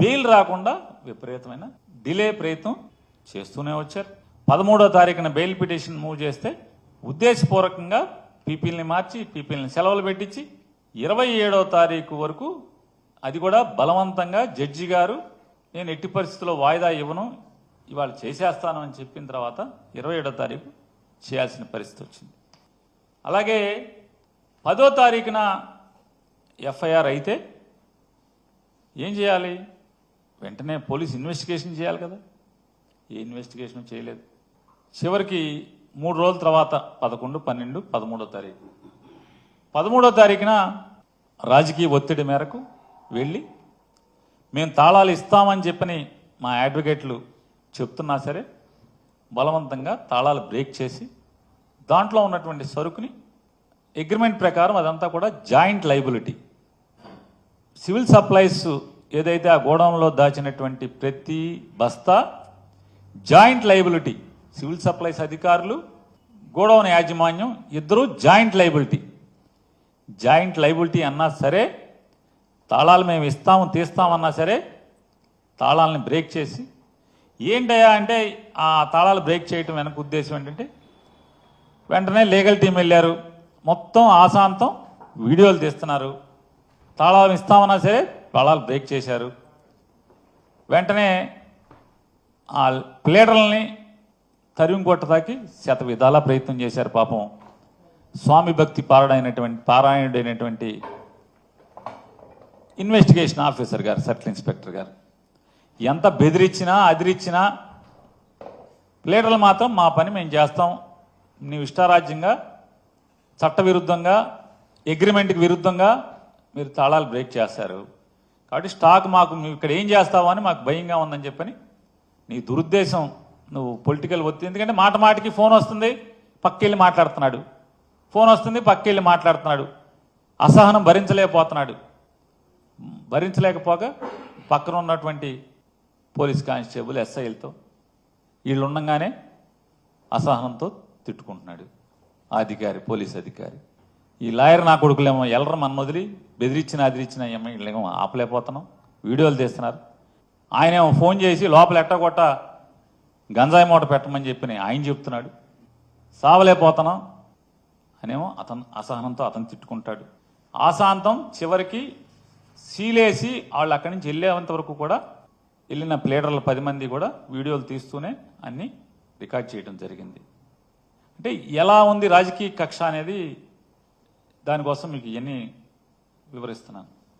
Bail రాకుండా విపరీతమైన delay ప్రయత్నం చేస్తూనే వచ్చారు. పదమూడో తారీఖున బెయిల్ పిటిషన్ మూవ్ చేస్తే ఉద్దేశపూర్వకంగా పీపీల్ని మార్చి పీపీల్ని సెలవులు పెట్టించి ఇరవై ఏడో తారీఖు వరకు అది కూడా బలవంతంగా జడ్జి గారు నేను ఎట్టి పరిస్థితుల్లో వాయిదా ఇవ్వను ఇవాళ చేసేస్తాను అని చెప్పిన తర్వాత ఇరవై ఏడో తారీఖు చేయాల్సిన పరిస్థితి వచ్చింది. అలాగే పదో తారీఖున ఎఫ్ఐఆర్ అయితే ఏం చేయాలి? వెంటనే పోలీస్ ఇన్వెస్టిగేషన్ చేయాలి కదా? ఏ ఇన్వెస్టిగేషన్ చేయలేదు. చివరికి మూడు రోజుల తర్వాత పదకొండు పన్నెండు పదమూడో తారీఖు. పదమూడో తారీఖున రాజకీయ ఒత్తిడి మేరకు వెళ్ళి మేము తాళాలు ఇస్తామని చెప్పని మా అడ్వకేట్లు చెప్తున్నా సరే బలవంతంగా తాళాలు బ్రేక్ చేసి దాంట్లో ఉన్నటువంటి సరుకుని అగ్రిమెంట్ ప్రకారం అదంతా కూడా జాయింట్ లైబిలిటీ. సివిల్ సప్లైస్ ఏదైతే ఆ గోడౌన్లో దాచినటువంటి ప్రతి బస్తా జాయింట్ లైబిలిటీ సివిల్ సప్లైస్ అధికారులు గోడౌన్ యాజమాన్యం ఇద్దరు జాయింట్ లైబిలిటీ జాయింట్ లైబిలిటీ అన్నా సరే తాళాలు మేము ఇస్తాము తీస్తామన్నా సరే తాళాలని బ్రేక్ చేసి ఏంటయ్యా అంటే ఆ తాళాలు బ్రేక్ చేయటం వెనక ఉద్దేశం ఏంటంటే వెంటనే లీగల్ టీం వెళ్ళారు. మొత్తం ఆశాంతం వీడియోలు తీస్తున్నారు. తాళాలు ఇస్తామన్నా సరే తాళాలు బ్రేక్ చేశారు. వెంటనే ఆ ప్లేడర్లని తరిమి కొట్టదాకి శత విధాలా ప్రయత్నం చేశారు పాపం. స్వామి భక్తి పారాయణటువంటి పారాయణుడైనటువంటి ఇన్వెస్టిగేషన్ ఆఫీసర్ గారు సర్కిల్ ఇన్స్పెక్టర్ గారు. ఎంత బెదిరించినా అదిరిచ్చినా ప్లేడర్లు మాత్రం మా పని మేము చేస్తాం. నీవు ఇష్టారాజ్యంగా చట్టవిరుద్ధంగా అగ్రిమెంట్కి విరుద్ధంగా మీరు తాళాలు బ్రేక్ చేస్తారు. కాబట్టి స్టాక్ మాకు నువ్వు ఇక్కడ ఏం చేస్తావు అని మాకు భయంగా ఉందని చెప్పని నీ దురుద్దేశం నువ్వు పొలిటికల్ ఒత్తిడి ఎందుకంటే మాట మాటికి ఫోన్ వస్తుంది పక్కెళ్ళి మాట్లాడుతున్నాడు. ఫోన్ వస్తుంది పక్కెళ్ళి మాట్లాడుతున్నాడు. అసహనం భరించలేకపోతున్నాడు. భరించలేకపోక పక్కన ఉన్నటువంటి పోలీస్ కానిస్టేబుల్ ఎస్ఐలతో వీళ్ళు ఉండగానే అసహనంతో తిట్టుకుంటున్నాడు. అధికారి పోలీస్ అధికారి. ఈ లాయర్ నా కొడుకులేమో ఎల్లరం మన వదిలి బెదిరించిన అదిరించిన ఏమో ఆపలేకపోతున్నాం. వీడియోలు తీస్తున్నారు. ఆయనేమో ఫోన్ చేసి లోపల ఎట్టగొట్ట గంజాయి మూట పెట్టమని చెప్పి ఆయన చెప్తున్నాడు. సావలేకపోతున్నాం అనేమో అతను అసహనంతో అతను తిట్టుకుంటాడు. ఆశాంతం చివరికి సీలేసి వాళ్ళు అక్కడి నుంచి వెళ్ళేంత వరకు కూడా వెళ్ళిన ప్లేడర్ల పది మంది కూడా వీడియోలు తీస్తూనే అన్ని రికార్డ్ చేయడం జరిగింది. అంటే ఎలా ఉంది రాజకీయ కక్ష అనేది దానికోసం మీకు ఇవన్నీ వివరిస్తున్నాను.